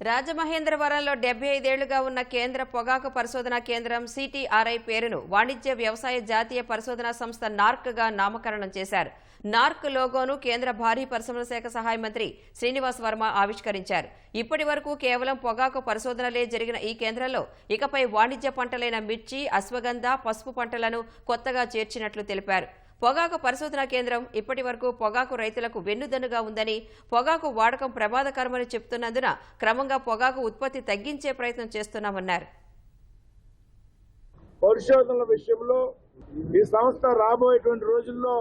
రాజమహేంద్రవరంలో డెబ్బై ఐదేళ్ళుగా ఉన్న కేంద్ర పొగాకు పరిశోధనా కేంద్రం సిటీఆర్ఐ పేరును వాణిజ్య వ్యవసాయ జాతీయ పరిశోధనా సంస్థ నార్క్గా నామకరణం చేశారు. నార్క్ లోగోను కేంద్ర భారీ పరిశ్రమల శాఖ సహాయ మంత్రి శ్రీనివాస్ వర్మ ఆవిష్కరించారు. ఇప్పటి వరకు కేవలం పొగాకు పరిశోధనలే జరిగిన ఈ కేంద్రంలో ఇకపై వాణిజ్య పంటలైన మిర్చి అశ్వగంధ పసుపు పంటలను కొత్తగా చేర్చినట్లు తెలిపారు. పొగాకు పరిశోధనా కేంద్రం ఇప్పటి వరకు పొగాకు రైతులకు వెన్నుదన్నుగా ఉందని పొగాకు వాడకం ప్రమాదకరమని చెప్తున్నందున క్రమంగా పొగాకు ఉత్పత్తి తగ్గించే ప్రయత్నం చేస్తున్నామన్నారు. పరిశోధనల విషయంలో ఈ సంస్థ రాబోయేటువంటి రోజుల్లో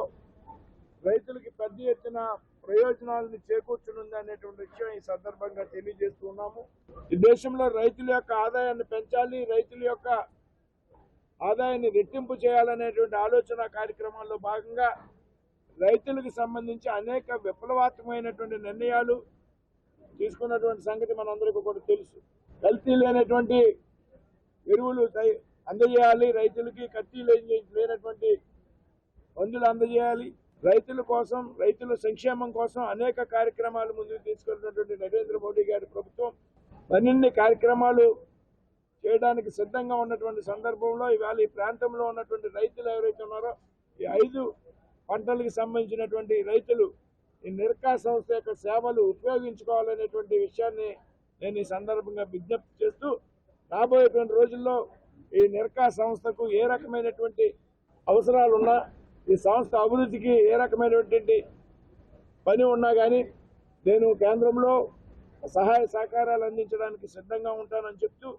రైతులకి పెద్ద ఎత్తున ప్రయోజనాలను చేకూర్చనుంది అనేటువంటి విషయం ఈ సందర్భంగా తెలియజేస్తున్నాము ఈ దేశంలో రైతుల యొక్క ఆదాయాన్ని పెంచాలి రైతుల యొక్క ఆదాయాన్ని రెట్టింపు చేయాలనేటువంటి ఆలోచన కార్యక్రమాల్లో భాగంగా రైతులకు సంబంధించి అనేక విప్లవాత్మకమైనటువంటి నిర్ణయాలు తీసుకున్నటువంటి సంగతి మనందరికీ కూడా తెలుసు. కల్తీ లేనటువంటి ఎరువులు తయ- అందజేయాలి రైతులకి కల్తీ లేనటువంటి మందులు అందజేయాలి. రైతుల కోసం రైతుల సంక్షేమం కోసం అనేక కార్యక్రమాలు ముందుకు తీసుకెళ్తున్నటువంటి నరేంద్ర మోడీ గారి ప్రభుత్వం. మరిన్ని కార్యక్రమాలు చేయడానికి సిద్ధంగా ఉన్నటువంటి సందర్భంలో ఇవాళ ఈ ప్రాంతంలో ఉన్నటువంటి రైతులు ఎవరైతే ఉన్నారో ఈ ఐదు పంటలకు సంబంధించినటువంటి రైతులు ఈ నిర్కా సంస్థ యొక్క సేవలు ఉపయోగించుకోవాలనేటువంటి విషయాన్ని నేను ఈ సందర్భంగా విజ్ఞప్తి చేస్తూ రాబోయేటువంటి రోజుల్లో ఈ నిర్కా సంస్థకు ఏ రకమైనటువంటి అవసరాలు ఉన్నా ఈ సంస్థ అభివృద్ధికి ఏ రకమైనటువంటి పని ఉన్నా కానీ నేను కేంద్రంలో సహాయ సహకారాలు అందించడానికి సిద్ధంగా ఉంటానని చెప్తూ